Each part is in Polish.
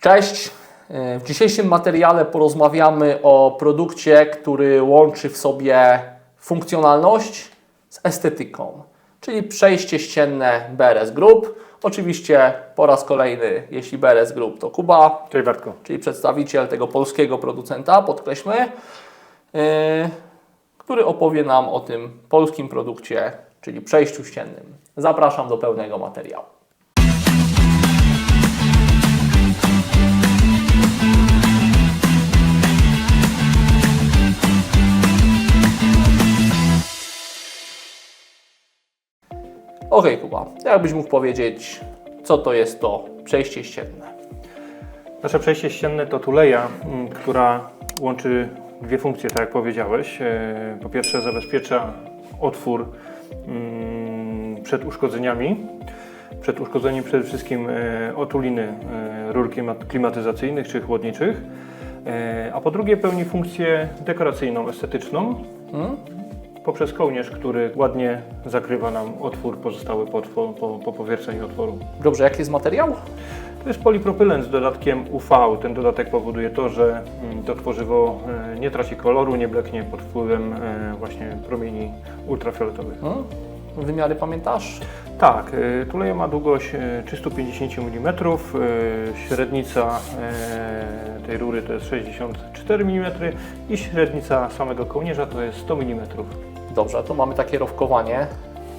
Cześć! W dzisiejszym materiale porozmawiamy o produkcie, który łączy w sobie funkcjonalność z estetyką, czyli przejście ścienne BRS Group. Oczywiście po raz kolejny, jeśli BRS Group to Kuba, Cześć Bartku. czyli przedstawiciel tego polskiego producenta, podkreślmy, yy, który opowie nam o tym polskim produkcie, czyli przejściu ściennym. Zapraszam do pełnego materiału. Okej, Kuba, jakbyś mógł powiedzieć, co to jest to przejście ścienne? Nasze przejście ścienne to tuleja, mm, która łączy dwie funkcje, tak jak powiedziałeś. E, Po pierwsze zabezpiecza otwór mm, przed uszkodzeniami. Przed uszkodzeniem przede wszystkim e, otuliny e, rur klima- klimatyzacyjnych czy chłodniczych. A po drugie pełni funkcję dekoracyjną, estetyczną Hmm? Poprzez kołnierz, który ładnie zakrywa nam otwór pozostały po, po, po powierceniu otworu. Dobrze, jaki jest materiał? To jest polipropylen z dodatkiem UV. Ten dodatek powoduje to, że mm, to tworzywo e, nie traci koloru, nie bleknie pod wpływem e, właśnie promieni ultrafioletowych. Hmm? Wymiary pamiętasz? Tak, e, tuleja ma długość e, 350 mm, średnica tej rury to jest 64 mm i średnica samego kołnierza to jest 100 mm. Dobrze, to mamy takie rowkowanie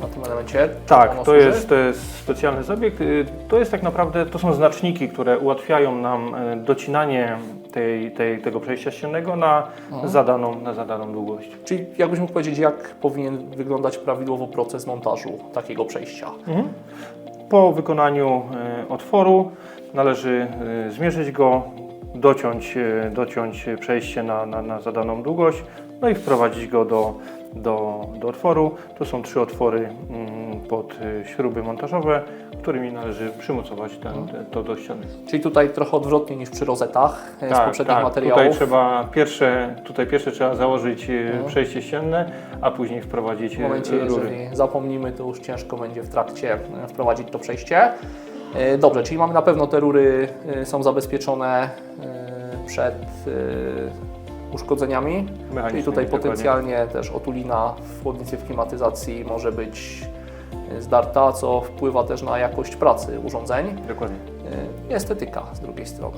na tym elemencie. Tak, to jest, to jest specjalny zabieg. Y, To jest tak naprawdę, to są znaczniki, które ułatwiają nam e, docinanie tej, tej, tego przejścia ściennego na, Mhm. zadaną, na zadaną długość. Czyli jakbyś mógł powiedzieć, jak powinien wyglądać prawidłowo proces montażu takiego przejścia? Po wykonaniu e, otworu należy zmierzyć go, dociąć, e, dociąć przejście na, na, na zadaną długość, no i wprowadzić go do, do, do otworu. To są trzy otwory mm, pod e, śruby montażowe, którymi należy przymocować ten, te, to do ściany. Czyli tutaj trochę odwrotnie niż przy rozetach e, z poprzednich tak. materiałów. Tutaj trzeba pierwsze, tutaj pierwsze trzeba założyć Mhm. przejście ścienne, a później wprowadzić W momencie, rury. jeżeli zapomnimy, to już ciężko będzie w trakcie wprowadzić to przejście. E, Dobrze, czyli mamy na pewno te rury e, są zabezpieczone e, przed uszkodzeniami. Czyli tutaj dokładnie. potencjalnie też otulina w chłodnicy w klimatyzacji może być zdarta, co wpływa też na jakość pracy urządzeń Dokładnie. i estetyka z drugiej strony.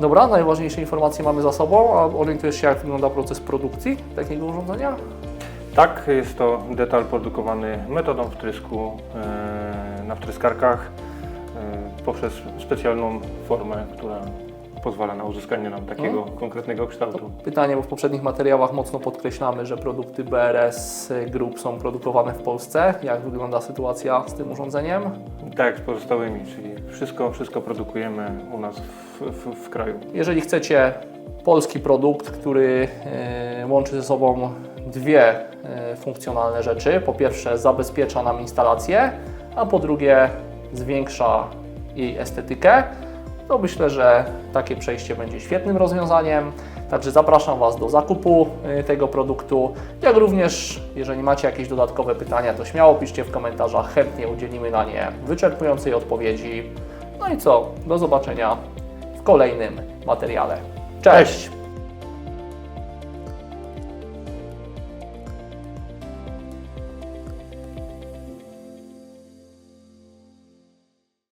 Dobra, najważniejsze informacje mamy za sobą, a orientujesz się jak wygląda proces produkcji takiego urządzenia? Tak, jest to detal produkowany metodą wtrysku na wtryskarkach poprzez specjalną formę, która pozwala na uzyskanie nam takiego konkretnego kształtu. Pytanie, bo w poprzednich materiałach mocno podkreślamy, że produkty BRS Group są produkowane w Polsce. Jak wygląda sytuacja z tym urządzeniem? Tak z pozostałymi, czyli wszystko, wszystko produkujemy u nas w, w, w kraju. Jeżeli chcecie polski produkt, który e, łączy ze sobą dwie e, funkcjonalne rzeczy. Po pierwsze zabezpiecza nam instalację, a po drugie zwiększa jej estetykę, to myślę, że takie przejście będzie świetnym rozwiązaniem. Także zapraszam Was do zakupu e, tego produktu. Jak również, jeżeli macie jakieś dodatkowe pytania, to śmiało piszcie w komentarzach, chętnie udzielimy na nie wyczerpującej odpowiedzi. No i co? Do zobaczenia w kolejnym materiale. Cześć!